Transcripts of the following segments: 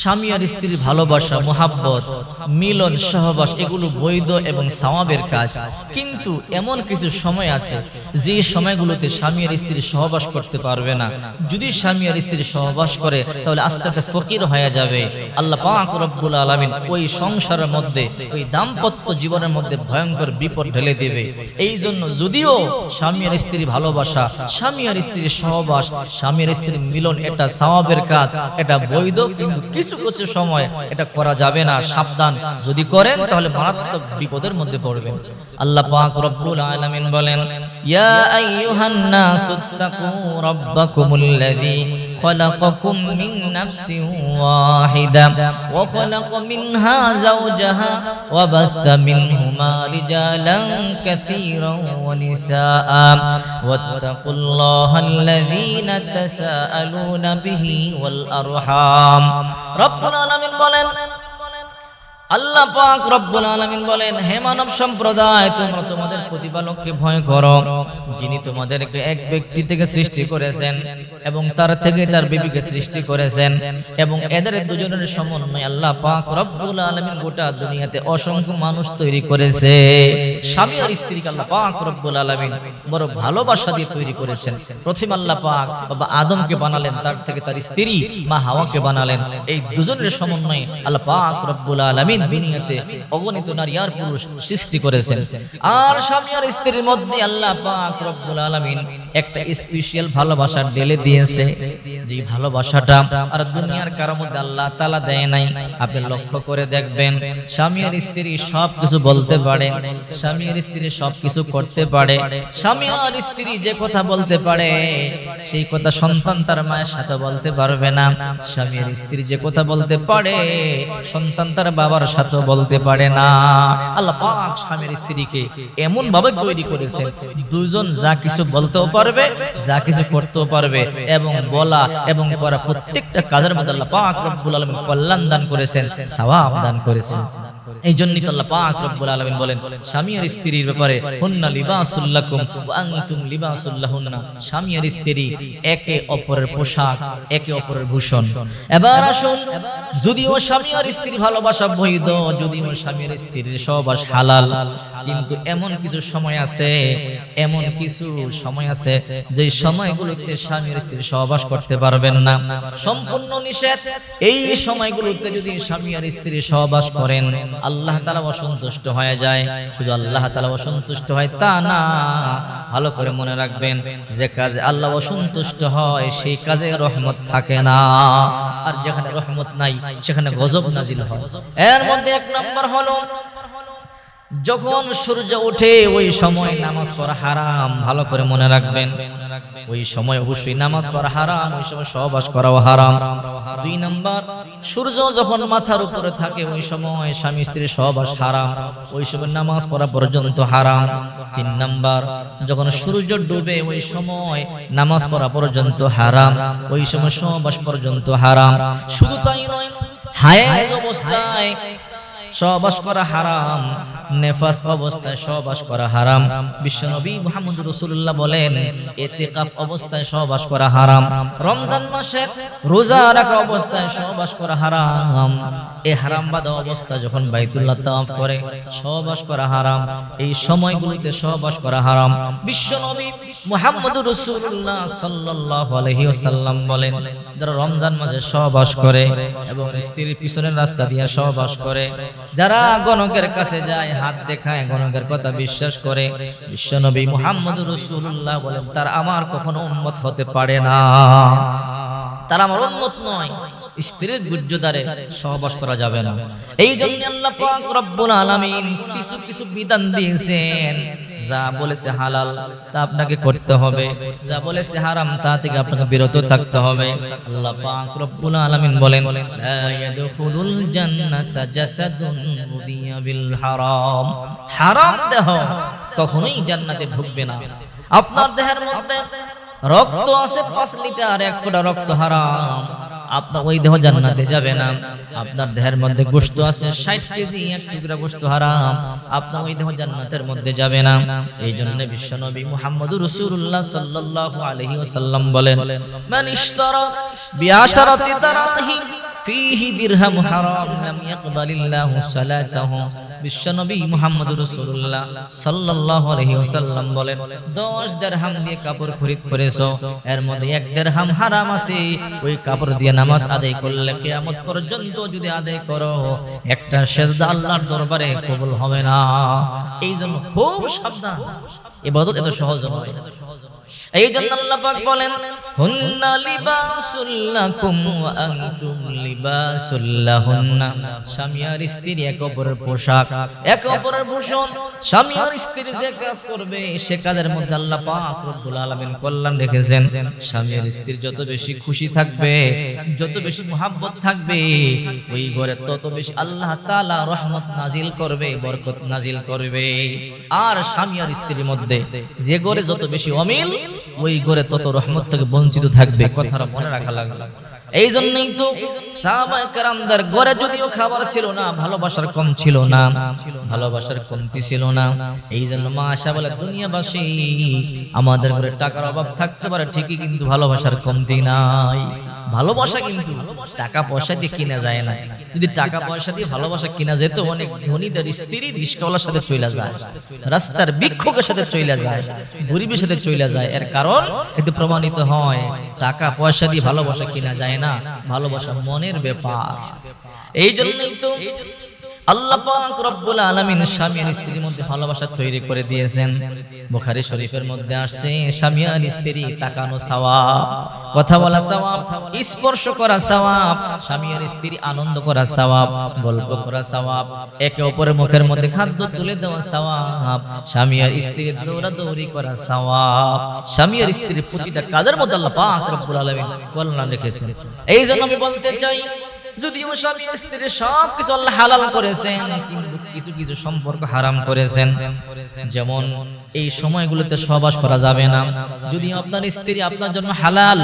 স্বামী আর স্ত্রীর ভালোবাসা, মোহাব্বত, মিলন, সহবাস, এগুলো বৈধ এবং সামাবের কাজ। কিন্তু এমন কিছু সময় আছে যে সময়গুলোতে স্বামী আর স্ত্রী সহবাস করতে পারবে না। যদি স্বামী আর স্ত্রী সহবাস করে, তাহলে আস্তে আস্তে ফকির হয়ে যাবে। আল্লাহ পাক রব্বুল আলামিন ওই সংসারের মধ্যে, ওই দাম্পত্য জীবনের মধ্যে ভয়ঙ্কর বিপদ ঢেলে দেবে। এই জন্য যদিও স্বামী আর স্ত্রী ভালোবাসা স্বামী আর স্ত্রীর সহবাস স্বামী আর স্ত্রীর মিলন এটা সাওয়াবের কাজ, এটা বৈধ, কিন্তু কিছু কিছু কিছু সময় এটা করা যাবে না, সাবধান। যদি করেন, তাহলে মারাত্মক বিপদের মধ্যে পড়বেন। আল্লাহ পাক রব্বুল আলামিন বলেন, ইয়া আইয়ুহান নাসুত্তাকু রাব্বাকুমুল্লাযী خلقكم من نفس واحدة وخلق منها زوجها وبث منهما رجالا كثيرا ونساء واتقوا الله الذين تساءلون به والأرحام رب العالمين বলেন আল্লাহ পাক রব্বুল আলামিন বলেন, হে মানব সম্প্রদায়, তোমরা তোমাদের প্রতিপালককে ভয় করো। যিনি তোমাদেরকে এক ব্যক্তি থেকে সৃষ্টি করেছেন এবং তার থেকে তার বিবিকে সৃষ্টি করেছেন এবং এদের দুজনের সমন্বয় আল্লাহ পাক রব্বুল গোটা দুনিয়াতে অসংখ্য মানুষ তৈরি করেছে। স্বামী আর স্ত্রীকে আল্লাহ পাক রব্বুল আলামিন বড় ভালোবাসা দিয়ে তৈরি করেছেন। প্রথম আল্লাহ পাক বাবা আদমকে বানালেন, তার থেকে তার স্ত্রী মা হাওয়াকে বানালেন। এই দুজনের সমন্বয়ে আল্লাহ পাক রব্বুল আলামিন দুনিয়াতে অগণিত নারী আর পুরুষ সৃষ্টি করেছেন। আর স্বামী আর স্ত্রীর মধ্যে আল্লাহ পাক রব্বুল আলামিন একটা স্পেশাল ভালোবাসা ঢেলে দিয়েছে। যে ভালোবাসাটা আর দুনিয়ার কারোর মধ্যে আল্লাহ তাআলা দেয় নাই। আপনি লক্ষ্য করে দেখবেন, স্বামী আর স্ত্রী সব কিছু বলতে পারে, স্বামী আর স্ত্রী সব কিছু করতে পারে, স্বামী আর স্ত্রী যে কথা বলতে পারে, সেই কথা সন্তান তার মায়ের সাথে বলতে পারবে না। স্বামী আর স্ত্রী যে কথা বলতে পারে, সন্তান তার বাবার সাথে বলতে পারে না। আল্লাহ পাক স্বামীর স্ত্রীকে এমন ভাবে তৈরি করেছেন দুজন যা কিছু বলতেও পারবে, যা কিছু করতেও পারবে, এবং বলা এবং করা প্রত্যেকটা কাজের মধ্যে আল্লাহ পাক রব্বুল আলামিন কল্যাণ দান করেছেন, সওয়াব দান করেছেন। এই জন্যই আল্লাহ পাক রব্বুল আলামিন বলেন স্বামী আর স্ত্রীর ব্যাপারে হুন্না লিবাসুল লাকুম ওয়া আনতুম লিবাসুল স্বামী আর স্ত্রী একে অপরের পোশাক একে অপরের ভূষণ। এবার আসুন যদিও স্বামী আর স্ত্রী ভালোবাসা বৈধ যদিও স্বামী আর স্ত্রীর সহবাস হালাল কিন্তু এমন কিছু সময় আছে এমন কিছু সময় আছে যে সময়গুলোতে স্বামী আর স্ত্রী সহবাস করতে পারবেন না। সম্পূর্ণ নিষেধ এই সময়গুলোতে যদি স্বামী আর স্ত্রী সহবাস করেন আল্লাহ তালা অসন্তুষ্ট হয়ে যায়। শুধু আল্লাহ তালা অসন্তুষ্ট হয় তা না। ভালো করে মনে রাখবেন, যে কাজে আল্লাহ অসন্তুষ্ট হয়, সেই কাজে রহমত থাকে না। আর যেখানে রহমত নাই, সেখানে গজব নাজিল হয়। এর মধ্যে এক নম্বর হলো, যখন সূর্য ওঠে, ওই সময় নামাজ পড়া হারাম। ভালো করে মনে রাখবেন, ওই সময় অবশ্যই নামাজ পড়া হারাম, ওই সময় সহবাস করাও হারাম। দুই নাম্বার, সূর্য যখন মাথার উপরে থাকে, ওই সময় স্বামী স্ত্রী সহবাস হারাম, ওই সময় নামাজ পড়া পর্যন্ত হারাম। তিন নাম্বার, যখন সূর্য ডুবে, ওই সময় নামাজ পড়া পর্যন্ত হারাম, ওই সময় সহবাস পর্যন্ত হারাম। শুধু তাই নয়, হায়াজ অবস্থায় সহবাস করা হারাম, নেফাস অবস্থায় সহবাস করা হারাম। বিশ্বনবী মুহাম্মদ রাসূলুল্লাহ বলেন ইতিকাফ অবস্থায় সহবাস করা হারাম। রমজান মাসে রোজা রাখা অবস্থায় সহবাস করা হারাম। এই হারাম বাদা অবস্থা যখন বাইতুল্লাহ তাওয়াফ করে, সহবাস করা হারাম। এই সময়গুলোতে সহবাস করা হারাম। বিশ্বনবী মুহাম্মদ রাসূলুল্লাহ সাল্লাল্লাহু আলাইহি ওয়াসাল্লাম বলেন, যারা রমজান মাসে সহবাস করে এবং স্ত্রীর পিছনের রাস্তা দিয়ে সহবাস করে যারা গণকের কাছে যায়, হাত দেখায়, গণকের কথা বিশ্বাস করে বিশ্বনবী মুহাম্মদ রসুল্লাহ বলেন, তার আমার কখনো উন্মত হতে পারে না। তার আমার উন্মত নয়। স্ত্রীর গুজ্জদারে সহবাস করা যাবে না। এই জন্য আল্লাহ পাক রব্বুল আলামিন কিছু কিছু বিধান দিয়েছেন। যা বলেছে হালাল, তা আপনাকে করতে হবে। যা বলেছে হারাম, তা থেকে আপনাকে বিরত থাকতে হবে। আল্লাহ পাক রব্বুল আলামিন বলেন, লা ইয়াদখুলুল জান্নাতা জাসাদুন উদিয়া বিল হারাম। হারাম দেহ কখনোই জান্নাতে ঢুকবে না। আপনার দেহের মধ্যে রক্ত আছে, পাঁচ লিটার, এক ফোঁটা রক্ত হারাম। আপনার ওই দেহ জান্নাতে যাবে না। আপনার দেহের মধ্যে গোশত আছে, ষাট কেজি, এক টুকরা গোশত হারাম। আপনার ওই দেহ জান্নাতের মধ্যে যাবে না। এই জন্য বিশ্বনবী মুহাম্মদ রসুল্লাহ সাল্লাল্লাহু আলাইহি ওয়াসাল্লাম বলেন, মান ইশতারা বিআশারাতি দারাহিম, ফিহি দিরহাম হারাম, লাম ইয়াকবালিল্লাহু সালাতাহু। বিশ্বনবী মুহাম্মদ রাসূলুল্লাহ সাল্লাল্লাহু আলাইহি ওয়াসাল্লাম বলেন 10 দিরহাম দিয়ে কাপড় খরিদ করেছ, এর মধ্যে এক দিরহাম হারাম আছে, ওই কাপড় দিয়ে নামাজ আদায় করলে কিয়ামত পর্যন্ত যদি আদায় করো, একটা সেজদা আল্লাহর দরবারে কবুল হবে না। এই জন্য খুব সাবধান। ইবাদত এত সহজ নয় এই জন্য আল্লাহ পাক বলেন, হুন্না লিবাসুল লাকুম ওয়া আনতুম লিবাসুল লাহুন্না। স্বামী আর স্ত্রী এক অপরের পোশাক, এক অপরের ভূষণ। স্বামী আর স্ত্রী যে কাজ করবে, সে কাজের মধ্যে আল্লাহ পাক রব্বুল আলামিন কল্যাণ রেখেছেন। স্বামী আর স্ত্রীর যত বেশি খুশি থাকবে, যত বেশি মোহাব্বত থাকবে, ওই ঘরে তত বেশি আল্লাহ তাআলা রহমত নাজিল করবে, বরকত নাজিল করবে। আর স্বামী আর স্ত্রীর মধ্যে যে গরে যত বেশি অমিল, ওই গরে তত রহমত থেকে বঞ্চিত থাকবে। কথাটা মনে রাখা লাগবে এই জন্যই তো সাহাবায়ে কেরামদের ঘরে যদিও খাবার ছিল না, ভালোবাসার কম ছিল না, ভালোবাসার কমতি ছিল না। এই জন্য মা আশা বলে, দুনিয়াবাসী, আমাদের ঘরে টাকার অভাব থাকতে পারে, ঠিকই কিন্তু ভালোবাসার কমতি নাই। ভালোবাসা কিন্তু টাকা পয়সা দিয়ে কিনা যায় না। যদি টাকা পয়সা দিয়ে ভালোবাসা কিনা যেত, অনেক ধনীদের স্ত্রী রিস্কাওয়ালার সাথে চলে যায়, রাস্তার বিক্ষোভের সাথে চলে যায়, গরিবের সাথে চলে যায়। এর কারণ এতে প্রমাণিত হয়, টাকা পয়সা দিয়ে ভালোবাসা কিনা যায় না। ভালোবাসা মনের ব্যাপার। এই জন্যই তো একে অপরের মুখের মধ্যে খাদ্য তুলে দেওয়া সওয়াব, স্বামী আর স্ত্রীর দৌড়াদৌড়ি করা সওয়াব, স্বামী আর স্ত্রীর প্রতিটা কাজের মধ্যে আল্লাহ পাক রব্বুল আলামিন কল্যাণ রেখেছেন। এই জন্য আমি বলতে চাই যদিও স্বামী স্ত্রী সব কিছু আল্লাহ হালাল করেছেন, কিন্তু কিছু কিছু সম্পর্ক হারাম করেছেন। যেমন এই সময়গুলোতে সহবাস করা যাবে না। যদি আপনার স্ত্রী আপনার জন্য হালাল,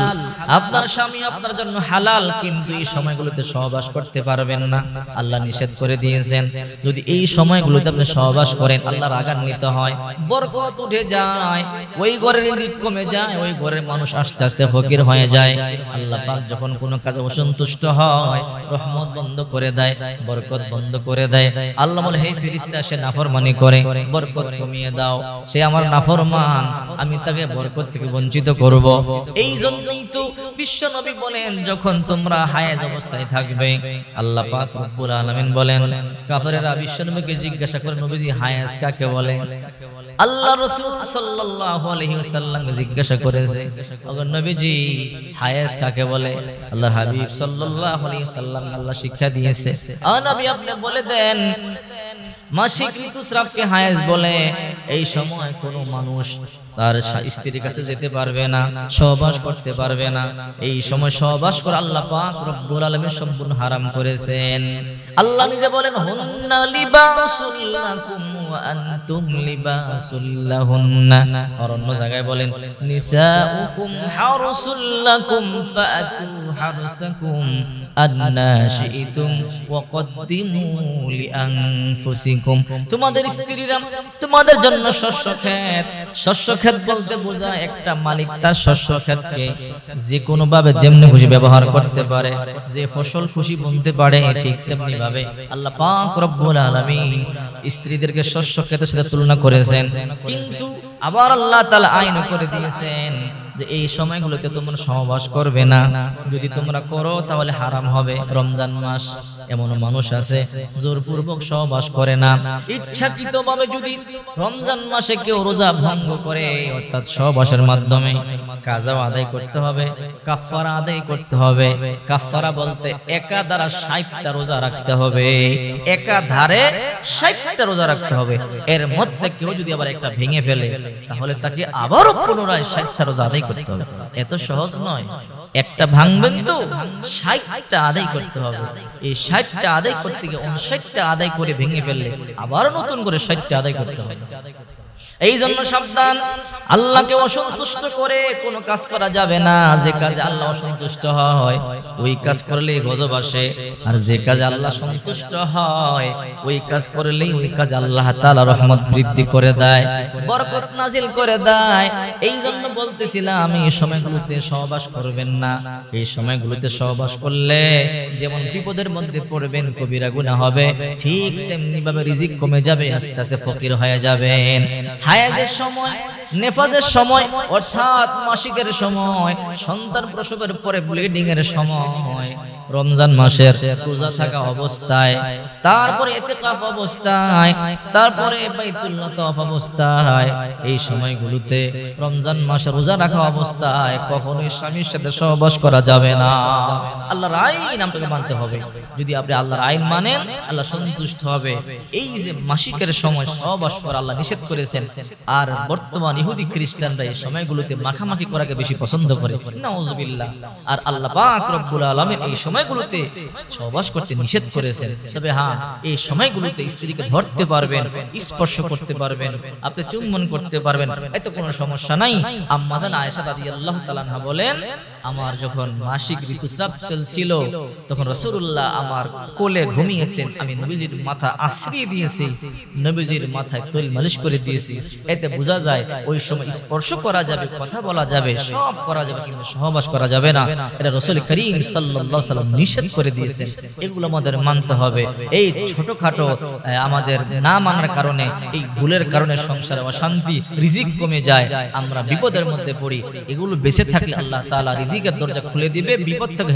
আপনার স্বামী আপনার জন্য হালাল, কিন্তু এই সময়গুলোতে সহবাস করতে পারবেন না। আল্লাহ নিষেধ করে দিয়েছেন, যদি এই সময়গুলোতে আপনি সহবাস করেন আল্লাহর আগান্বিত হয়, বরকত উঠে যায়, ওই ঘরের রিজিক কমে যায়, ওই ঘরের মানুষ আস্তে আস্তে ফকির হয়ে যায়। আল্লাহ পাক যখন কোনো কাজে অসন্তুষ্ট হয়, রহমত বন্ধ করে দেয়, বরকত বন্ধ করে দেয়। আল্লাহ বলে, হে ফিরিস্তা সে নাফরমানি করে, বরকত কমিয়ে দাও সে আমার নাফরমান, আমি তাকে বরকত থেকে বঞ্চিত করব। এই জন্যই তো বিশ্ব নবী বলেন, যখন তোমরা হায়াজ অবস্থায় থাকবে, আল্লাহ পাক রব্বুল আলামিন বলেন, কাফেরেরা বিশ্ব নবীকে জিজ্ঞাসা করে, নবীজি হায়াজ কাকে বলে? আল্লাহ রাসূল সাল্লাল্লাহু আলাইহি ওয়াসাল্লামকে জিজ্ঞাসা করেছে ওগো নবীজি, হায়াজ কাকে বলে? আল্লাহর হাবিব সাল্লাল্লাহু আলাইহি ওয়াসাল্লাম আল্লাহ শিক্ষা দিয়েছে। আ নবী আপনি বলে দেন মাসিক ঋতুস্রাবকে হায়েজ বলে, এই সময় কোনো মানুষ তার স্ত্রীর কাছে যেতে পারবে না, সহবাস করতে পারবে না। এই সময় সহবাস করে আল্লাহ পাক রব্বুল আলামিন সম্পূর্ণ হারাম করেছেন। আল্লাহ নিজে বলেন, হুন্না লিবাসুল জায়গায় বলেন তোমাদের স্ত্রীরা তোমাদের জন্য শস্য ক্ষেত শস্য ক্ষেত বলতে বোঝায় একটা মালিক তার শস্য ক্ষেতকে যে কোনো ভাবে যেমনি খুশি ব্যবহার করতে পারে, যে ফসল খুশি বুনতে পারে, ঠিক তেমনি ভাবে আল্লাহ পাক রব্বুল আলামিন স্ত্রীদেরকে শস্য সাথে তুলনা করেছেন। কিন্তু আবার আল্লাহ তালা আইন করে দিয়েছেন যে এই সময়গুলোতে তোমরা সহবাস করবে না। যদি তোমরা করো তাহলে হারাম হবে রমজান মাস। এমন মানুষ আছে, জোরপূর্বক সহবাস করে না। ইচ্ছাকৃতভাবে যদি রমজান মাসে কেউ রোজা ভঙ্গ করে, অর্থাৎ সহবাসের মাধ্যমে কাজাও আদায় করতে হবে কাফারা আদায় করতে হবে কাফারা বলতে একা দ্বারা ষাটটা রোজা রাখতে হবে একা ধারে ষাটটা রোজা রাখতে হবে। এর মধ্যে কেউ যদি আবার একটা ভেঙে ফেলে, তাহলে তাকে আবারও পুনরায় ষাটটা রোজা আদায় করতে হবে। এত সহজ নয়। একটা ভাঙবেন তো, ষাটটা আদায় করতে হবে। এই ষাটটা আদায় করতে গিয়ে উনষাটটা আদায় করে ভেঙে ফেললে আবার নতুন করে ষাটটা আদায় করতে হবে। এই জন্য সাবধান। আল্লাহকে অসন্তুষ্ট করে কোনো কাজ করা যাবে না। যে কাজে আল্লাহ অসন্তুষ্ট হয়, ওই কাজ করলে গজব আসে। আর যে কাজে আল্লাহ সন্তুষ্ট হয়, ওই কাজ করলেই ওই কাজ আল্লাহ তাআলা রহমত বৃদ্ধি করে দেয়, বরকত নাজিল করে দেয়। এই জন্য বলতেছিলাম, এই সময়গুলোতে সহবাস করবেন না। এই সময়গুলোতে সহবাস করলে যেমন বিপদের মধ্যে পড়বেন, কবিরা গুনাহ হবে। ঠিক তেমনি ভাবে রিজিক কমে যাবে, আস্তে আস্তে ফকির হয়ে যাবেন। হায়াজের সময়, নেফাজের সময়, অর্থাৎ মাসিকের সময়, সন্তান প্রসবের পরে ব্লিডিং এর সময়, রমজান মাসের রোজা থাকা অবস্থায়, তারপরে এতেকাফ অবস্থায়, তারপরে অবস্থায়, এই সময়গুলোতে রমজান মাসে রোজা রাখা অবস্থায় কখনোই স্বামীর সাথে সহবাস করা যাবে না। আল্লাহর আইন আপনাকে মানতে হবে। যদি আপনি আল্লাহর আইন মানেন, আল্লাহ সন্তুষ্ট হবে। এই যে মাসিকের সময় সহবাস করা আল্লাহ নিষেধ করেছেন। আর বর্তমান ইহুদি খ্রিস্টানরা এই সময়গুলোতে মাখামাখি করাকে বেশি পছন্দ করে। নাউজুবিল্লাহ। আর আল্লাহ পাক রব্বুল আলামিন এই সময়গুলোতে সহবাস করতে নিষেধ করেছেন। তবে হ্যাঁ এই সময়গুলোতে স্ত্রীকে ধরতে পারবেন, স্পর্শ করতে পারবেন, আপনি চুম্বন করতে পারবেন এত কোনো সমস্যা নাই। আম্মা জান আয়েশা রাদিয়াল্লাহু তাআলা বলেন, আমার যখন মাসিক ঋতুস্রাব চলছিল, তখন রাসূলুল্লাহ আমার কোলে ঘুমিয়েছেন। আমি নবীজির মাথা আশ্রিয়ে দিয়েছি। নবীজির মাথায় তৈল মালিশ করে দিয়েছি। এতে বোঝা যায় ওই সময় স্পর্শ করা যাবে, কথা বলা যাবে, সব করা যাবে কিন্তু সহবাস করা যাবে না। এটা রসুল করিম সাল্লাল্লাহু সাল্লাম নিষেধ করে দিয়েছেন। এগুলো আমাদের মানতে হবে। এই ছোটখাটো আমাদের না মানার কারণে, এই ভুলের কারণে সংসারে অশান্তি, রিজিক কমে যায়। আমরা বিপদের মধ্যে পড়ি। এগুলো বেঁচে থাকলে আল্লাহ তালা রিজিকের দরজা খুলে দিবে, বিপদ থেকে